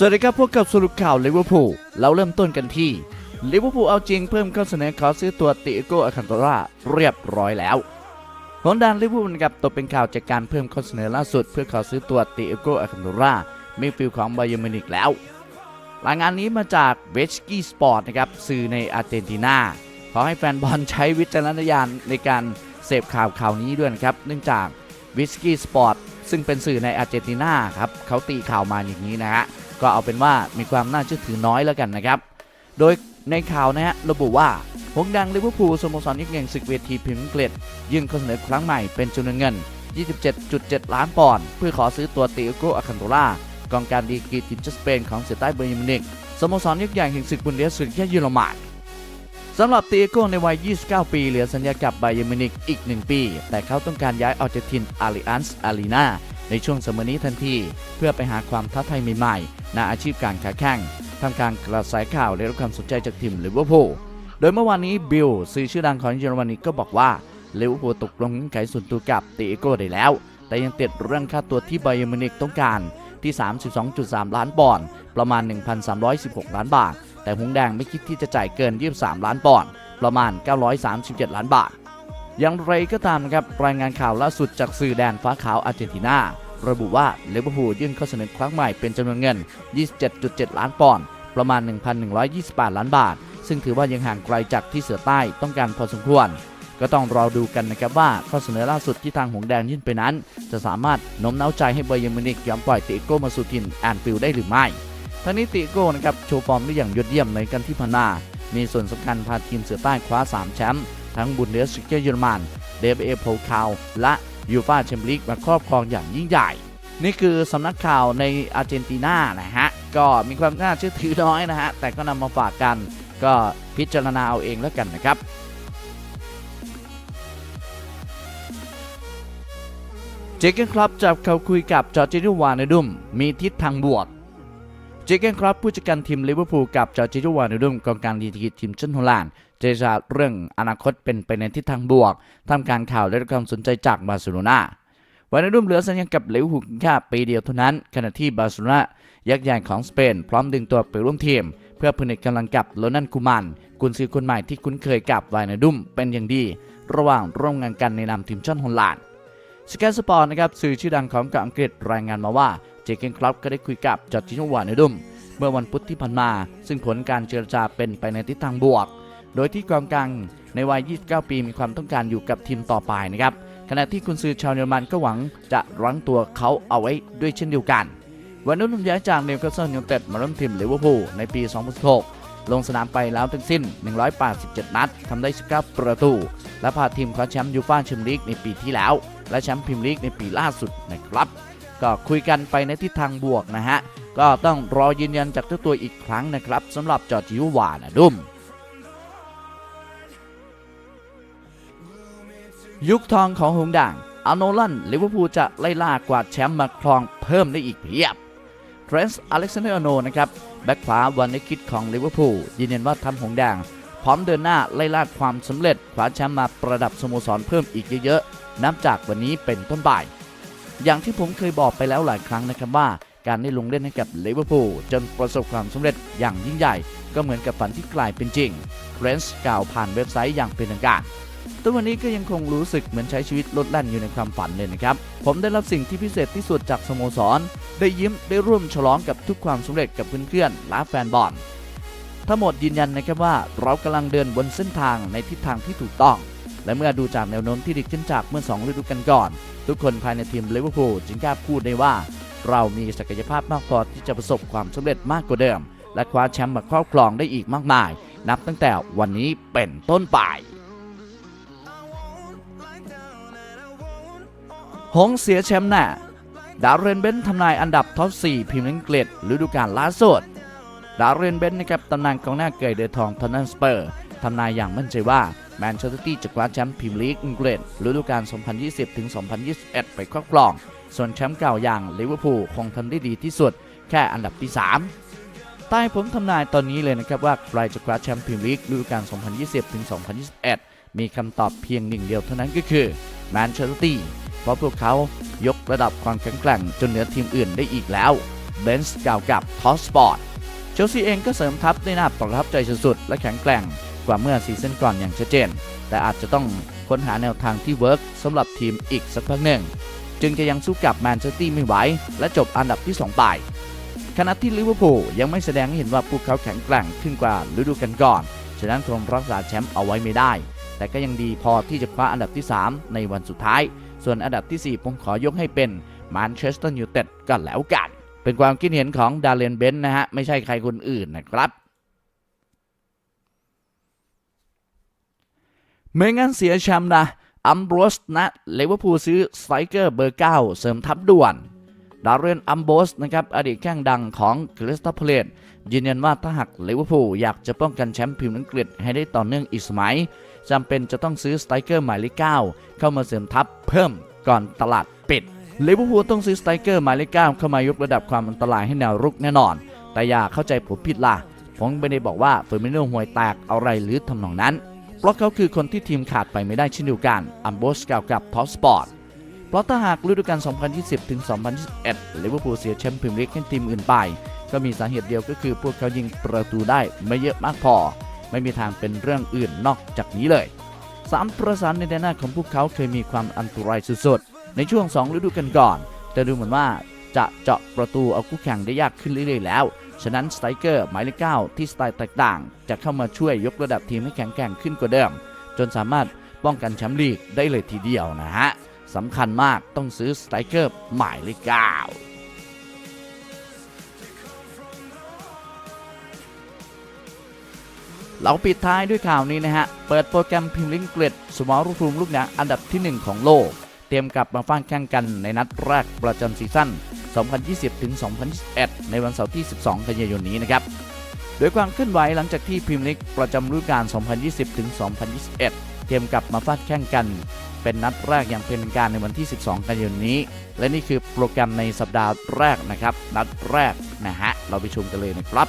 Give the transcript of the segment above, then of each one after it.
สวัสดีครับพวกกับสรุปข่าวลิเวอร์พูลเราเริ่มต้นกันที่ลิเวอร์พูลเอาจริงเพิ่มข้อเสนอขอซื้อตัวติโกอาคันตราเรียบร้อยแล้วหนดานลิเวอร์พูลนะครับตกเป็นข่าวจากการเพิ่มข้อเสนอล่าสุด เพื่อขอซื้อตัวติโกอาคันตรามิดฟิลของบาเยอร์มินิกแล้วรายงานนี้มาจากเวชกี้สปอร์ตนะครับสื่อในอาร์เจนตินาขอให้แฟนบอลใช้วิจารณญาณในการเสพข่าวข่าวนี้ด้วยนะครับเนื่องจากวิสกี้สปอร์ตซึ่งเป็นสื่อในอาร์เจนตินาครับเขาตีข่าวมาอย่างนี้นะฮะ ก็เอาเป็นว่ามีความน่าเชื่อถือน้อยแล้วกันนะครับ โดยในข่าวนะฮะระบุว่าหงดังลิเวอร์พูลสโมสรยักษ์ใหญ่ศึกเวทีพรีเมียร์ลีกยื่นข้อเสนอครั้งใหม่เป็นจำนวนเงิน 27.7 ล้านปอนด์เพื่อขอซื้อตัวติโกอาคันโตรากองการดีกรีทีมชาติสเปนของเซใต้เบอร์ยิมนิกสโมสรยักษ์ใหญ่แห่งศึกบุนเดสลีกเยอรมันสำหรับติโก้ในวัย 29 ปี เหลือสัญญากับไบเยอร์มินิกอีก 1 ปี แต่เขาต้องการย้ายออกจากทีมอาริอันส์อารีนา ในช่วงสมัยนี้ทันที เพื่อไปหาความท้าทายใหม่ๆในอาชีพการค้าแข่งทำการกระแสข่าวและรับความสนใจจากทีมลิเวอร์พูลโดยเมื่อวานนี้บิลสื่อชื่อดังของเยอรมนีก็บอกว่าลิเวอร์พูลตกลงไขส่วนตัวกับติโก้ได้แล้ว แต่ยังติดเรื่องค่าตัวที่ไบเยอร์มินิกต้องการที่ 32.3 ล้านปอนด์ประมาณ 1,316 ล้านบาท แต่หงแดงไม่คิดที่จะจ่ายเกิน 23 ล้านปอนด์ประมาณ 937 ล้านบาท อย่างไรก็ตามครับรายงานข่าวล่าสุดจากสื่อแดนฟ้าขาวอาร์เจนตินาระบุว่าเลเวอร์พูลยื่นข้อเสนอครั้งใหม่เป็นจำนวนเงิน 27.7 ล้านปอนด์ประมาณ 1,128 ล้านบาท ซึ่งถือว่ายังห่างไกลจากที่เสือใต้ต้องการพอสมควร ก็ต้องรอดูกันนะครับว่าข้อเสนอล่าสุดที่ทางหงแดงยื่นไปนั้น จะสามารถโน้มน้าวใจให้ไบยอร์มินิกยอมปล่อยติโก้มาสู่ทีมแอนฟิลได้หรือไม่ทั้งนี้ติโก้นะครับโชว์ฟอร์มได้อย่างยอดเยี่ยมในกันที่ผ่านามีส่วนสำคัญพาทีมเสือใต้คว้า 3 แชมป์ ทั้งบุนเดสลิกเยอรมันเดฟเอโพลคาวและยูฟาแชมเปี้ยนลีกมาครอบครองอย่างยิ่งใหญ่ นี่คือสำนักข่าวในอาร์เจนตินานะฮะ ก็มีความน่าเชื่อถือน้อยนะฮะ แต่ก็นำมาฝากกันก็พิจารณาเอาเองแล้วกันนะครับเจเกนครับจับเขาคุยกับจอร์จิโนวานดุมมีทิศทางบวกเจเกนครับผู้จัดการทีมลิเวอร์พูลกับจอร์จิโนวานดุมกองกลางดีทีทีมชาติฮอลแลนด์ เจรจาเรื่องอนาคตเป็นไปในทิศทางบวกทำการข่าวได้รับความสนใจจากบาร์เซโลนาวานาดุมเหลือสัญญากับลิเวอร์พูลแค่ปีเดียวเท่านั้น ขณะที่บาร์เซโลนายักษ์ใหญ่ของสเปน พร้อมดึงตัวไปร่วมทีม เพื่อผนึกกำลังกับโรนันคูมัน กุนซือคนใหม่ที่คุ้นเคยกับวานาดุมเป็นอย่างดี ระหว่างร่วมงานกันในนามทีมชาติฮอลแลนด์สแกนสปอร์ตนะครับสื่อชื่อดังของเกาะอังกฤษรายงานมาว่าเจเกนคลับก็ได้คุยกับจอร์จิโนวานาดุมเมื่อวันพุธที่ผ่านมา ซึ่งผลการเจรจาเป็นไปในทิศทางบวก โดยที่กองกลางในวัย 29 ปีมีความต้องการอยู่กับทีมต่อไปนะครับ ขณะที่คุณซือชาวเยอรมันก็หวังจะรั้งตัวเขาเอาไว้ด้วยเช่นเดียวกัน วันนู้นย้ายจากเนวคาสเซิลยูไนเต็ดมาร่วมทีมลิเวอร์พูลในปี 2016 ลงสนามไปแล้วทั้งสิ้น 187 นัดทำได้ 19 ประตู และพาทีมคว้าแชมป์ยูฟ่าแชมเปี้ยนลีกในปีที่แล้ว และแชมป์พรีเมียร์ลีกในปีล่าสุดนะครับ ก็คุยกันไปในทิศทางบวกนะฮะ ก็ต้องรอยืนยันจากเจ้าตัวอีกครั้งนะครับสำหรับจอร์จิววานะดุม ยุคทองของหงด่างอาโนลันลิเวอร์พูลจะไล่ล่ากวาดแชมป์มาครองเพิ่มได้อีกเพียบเทรนส์อเล็กซานเดอร์อโนนะครับแบ็คขวาวันนิคิดของลิเวอร์พูลยืนยันว่าทำหงส์แดงพร้อมเดินหน้าไล่ล่าความสำเร็จคว้าแชมป์มาประดับสโมสรเพิ่มอีกเยอะๆนับจากวันนี้เป็นต้นไปอย่างที่ผมเคยบอกไปแล้วหลายครั้งนะครับว่า การได้ลงเล่นให้กับลิเวอร์พูลจนประสบความสำเร็จอย่างยิ่งใหญ่ ก็เหมือนกับฝันที่กลายเป็นจริงเทรนส์กล่าวผ่านเว็บไซต์อย่างเป็นทางการ ตัววันนี้ก็ยังคงรู้สึกเหมือนใช้ชีวิตลดแล่นอยู่ในความฝันเลยนะครับ ผมได้รับสิ่งที่พิเศษที่สุดจากสโมสร ได้ยิ้มได้ร่วมฉลองกับทุกความสำเร็จกับเพื่อนๆและแฟนบอลทั้งหมดยืนยันนะครับว่าเรากำลังเดินบนเส้นทางในทิศทางที่ถูกต้อง และเมื่อดูจากแนวโน้มที่ดีขึ้นจากเมื่อ2ฤดูกาลก่อน ทุกคนภายในทีมลิเวอร์พูลจึงกล้าพูดได้ว่า เรามีศักยภาพมากพอที่จะประสบความสำเร็จมากกว่าเดิม และคว้าแชมป์มาครอบครองได้อีกมากมาย นับตั้งแต่วันนี้เป็นต้นไป หงเสียแชมป์แน่ดาวเรนเบนทำนายอันดับท็อป 4พิมพ์อังกฤษฤดูกาลล่าสุดดาวเรนเบนนะครับตำนานกองหน้าเกยเดือทองทอนนันสเปอร์ทำนายอย่างมั่นใจว่าแมนเชสเตอร์ตี้จะคว้าแชมป์พรีเมียร์ลีกอังกฤษฤดูกาล 2020-2021 ไปครอบครอง ส่วนแชมป์เก่าอย่างลิเวอร์พูลคงทำได้ดีที่สุด แค่อันดับที่ 3 ใต้ผมทำนายตอนนี้เลยนะครับว่าใครจะคว้าแชมป์พรีเมียร์ลีกฤดูกาล 2020-2021 มีคำตอบเพียงหนึ่งเดียวเท่านั้นก็คือแมนเชสเตอร์ตี้ ราะพวกเขายกระดับความแข็งแกร่งจนเหนือทีมอื่นได้อีกแล้วโบนซ์กล่าวกับทอสปอร์ตเชลซีเองก็เสริมทัพได้น่าประทับใจสุดๆและแข็งแกร่งกว่าเมื่อซีซั่นก่อนอย่างชัดเจน แต่อาจจะต้องค้นหาแนวทางที่เวิร์กสำหรับทีมอีกสักพักหนึ่ง จึงจะยังสู้กับแมนเชสเตอร์ไม่ไหวและจบอันดับที่ 2 ไปขณะที่ลิเวอร์พูลยังไม่แสดงให้เห็นว่าพวกเขาแข็งแกร่งขึ้นกว่าฤดูกาลก่อน ฉะนั้นคงรักษาแชมป์เอาไว้ไม่ได้ แต่ก็ยังดีพอที่จะคว้าอันดับที่ 3 ในวันสุดท้าย ส่วนอันดับทีสี่ 4 ผมขอยกให้เป็นแมนเชสเตอร์ยูไนเต็ดกันแล้วกัน เป็นความคิดเห็นของดาเลนเบนนะฮะ ไม่ใช่ใครคนอื่นนะครับไม่งั้นเสียแชมป์นะอัมบรสนะเลเวอร์พูลซื้อสไตรเกอร์เบอร์ 9 เสริมทัพด่วน ดาร์เรนอัมโบสนะครับอดีตแข้งดังของคริสตัลพาเลต ยืนยันว่าถ้าหากลิเวอร์พูลอยากจะป้องกันแชมป์พรีเมียร์อังกฤษให้ได้ต่อเนื่องอีกสมัยจำเป็นจะต้องซื้อสไตรเกอร์หมายเลข9เข้ามาเสริมทัพเพิ่มก่อนตลาดปิดลิเวอร์พูลต้องซื้อสไตรเกอร์หมายเลข9เข้ามายกระดับความอันตรายให้แนวรุกแน่นอน แต่อย่าเข้าใจผมผิดล่ะผมไม่ได้บอกว่าเฟอร์มิโนห่วยแตกอะไรหรือทำนองนั้น เพราะเขาคือคนที่ทีมขาดไปไม่ได้เช่นเดียวกันอัมโบสกล่าวกับท็อปสปอร์ตเพราะถ้าหากฤดูกาล 2020 ถึง 2021 ลิเวอร์พูลเสียแชมป์พรีเมียร์ลีกให้ทีมอื่นไป ก็มีสาเหตุเดียวก็คือพวกเขายิงประตูได้ไม่เยอะมากพอ ไม่มีทางเป็นเรื่องอื่นนอกจากนี้เลยสามประสานในแดนหน้าของพวกเขาเคยมีความอันตรายสุดๆ ในช่วง 2 ฤดูกาลก่อน แต่ดูเหมือนว่าจะเจาะประตูเอาคู่แข่งได้ยากขึ้นเรื่อยๆแล้ว ฉะนั้นสไตรเกอร์หมายเลข9ที่สไตล์แตกต่าง จะเข้ามาช่วยยกระดับทีมให้แข็งแกร่งขึ้นกว่าเดิม จนสามารถป้องกันแชมป์ลีกได้เลยทีเดียวนะฮะสำคัญมากต้องซื้อสไตรเกอร์หมายเลขเก้า เราปิดท้ายด้วยข่าวนี้นะฮะ เปิดโปรแกรมพิมพ์ลิงเกรดสมอลรูปลูกหนังอันดับที่ 1 ของโลก เตรียมกลับมาฟังแข่งกันในนัดแรกประจำซีซั่น 2020-2021 ในวันเสาร์ที่ 12 กันยายนนี้นะครับ โดยความเคลื่อนไหวหลังจากที่พรีเมียร์ลีกประจำฤดูกาล 2020-2021 เตรียมกลับมาฟาดแข่งกัน เป็นนัดแรกอย่างเป็นการในวันที่ 12 กันยายนนี้ และนี่คือโปรแกรมในสัปดาห์แรกนะครับ นัดแรกนะฮะ เราไปชมกันเลยนะครับ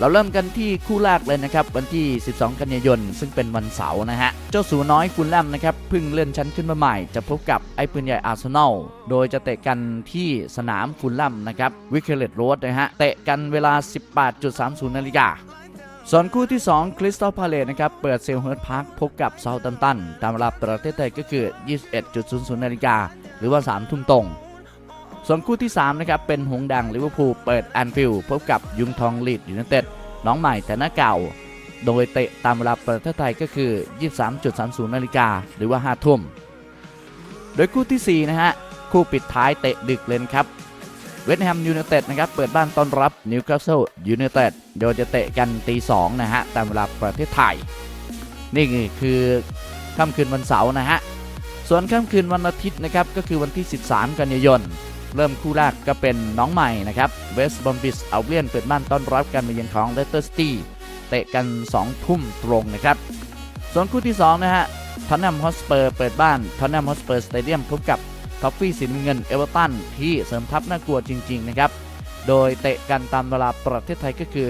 เราเริ่มกันที่คู่แรกเลยนะครับ วันที่ 12 กันยายน ซึ่งเป็นวันเสาร์นะฮะ เจ้าสูน้อยฟุลแลมนะครับเพิ่งเลื่อนชั้นขึ้นมาใหม่ จะพบกับไอ้ปืนใหญ่อาร์เซนอล โดยจะเตะกันที่สนามฟุลแลมนะครับวิกเคเลตโรดนะฮะ เตะกันเวลา 18.30 นาฬิกาส่วนคู่ที่ 2 คริสตัลพาเลตนะครับ เปิดเซลเฮิร์ตพาร์คพบกับเซาท์แ m มตัน ตามเวลาประเทศไทยก็คือ 21.00 นาฬิกาหรือว่า 3 ทุ่มตรง ส่วนคู่ที่3นะครับเป็นหงดังลิเวอร์พูลเปิดแอนฟิลด์พบกับยุงทองลีดยูไนเต็ดน้องใหม่แต่หน้าเก่า โดยเตะตามเวลาประเทศไทยก็คือ 23.30นาฬิกาหรือว่า 5 ทุ่ม โดยคู่ทีสี่4 นะฮะ คู่ปิดท้ายเตะดึกเลยนครับเวสต์แฮมยูไนเต็ดนะครับเปิดบ้านต้อนรับนิวคาสเซิลยูไนเต็ดโดยจะเตะกันตี2นะฮะตามเวลาประเทศไทย นี่คือค่ำคืนวันเสาร์นะฮะส่วนค่ำคืนวันอาทิตย์นะครับก็คือวันที่ 13 กันยายน เริ่มคู่แรกก็เป็นน้องใหม่นะครับเวสต์บอมบิสเอาเลียนเปิดบ้านต้อนรับการมาเยือนของเลสเตอร์ซิตี้เตะกัน 2 ทุ่มตรงนะครับ ส่วนคู่ที่ 2 นะฮะทอนแนมฮอสเปอร์เปิดบ้านทอนแนมฮอสเปอร์สเตเดียมพบกับท็อฟฟี่สีน้ำเงินเอเวอร์ตันที่เสริมทัพน่ากลัวจริง ๆ นะครับ โดยเตะกันตามเวลาประเทศไทยก็คือ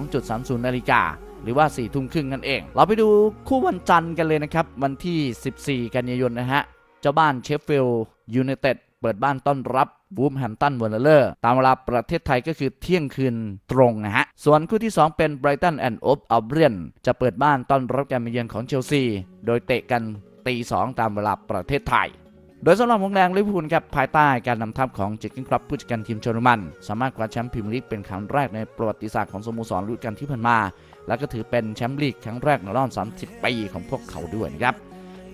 22.30 นาฬิกาหรือว่า4ทุ่มครึ่งนั่นเอง เราไปดูคู่วันจันทร์กันเลยนะครับ วันที่ 14 กันยายนนะฮะ เจ้าบ้านเชฟฟิลด์ยูไนเต็ด เปิดบ้านต้อนรับวูฟแฮมตันวอลเลอร์ตามเวลาประเทศไทยก็คือเที่ยงคืนตรงนะฮะ ส่วนคู่ที่ 2 เป็นไบรตันแอนด์โอฟอัลเบียนจะเปิดบ้านต้อนรับการมาเยือนของเชลซี โดยเตะกันตี2ตามเวลาประเทศไทย โดยสำหรับวงแดงลิเวอร์พูลครับภายใต้การนำทัพของจิกกินครับผู้จัดการทีมเชอร์มัน สามารถคว้าแชมป์พรีเมียร์ลีกเป็นครั้งแรกในประวัติศาสตร์ของสโมสรฤดูกาลที่ผ่านมา และก็ถือเป็นแชมป์ลีกครั้งแรกในรอบ 30 ปีของพวกเขาด้วยนะครับ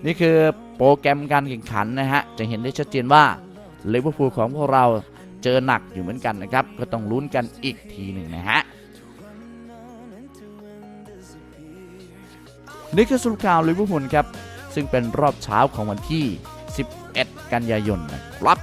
นี่คือโปรแกรมการแข่งขันนะฮะจะเห็นได้ชัดเจนว่า ลิเวอร์พูลของพวกเราเจอหนักอยู่เหมือนกันนะครับ ก็ต้องลุ้นกันอีกทีหนึ่งนะฮะนี่คือสรุปข่าวลิเวอร์พูลครับ ซึ่งเป็นรอบเช้าของวันที่ 11 กันยายนนะครับ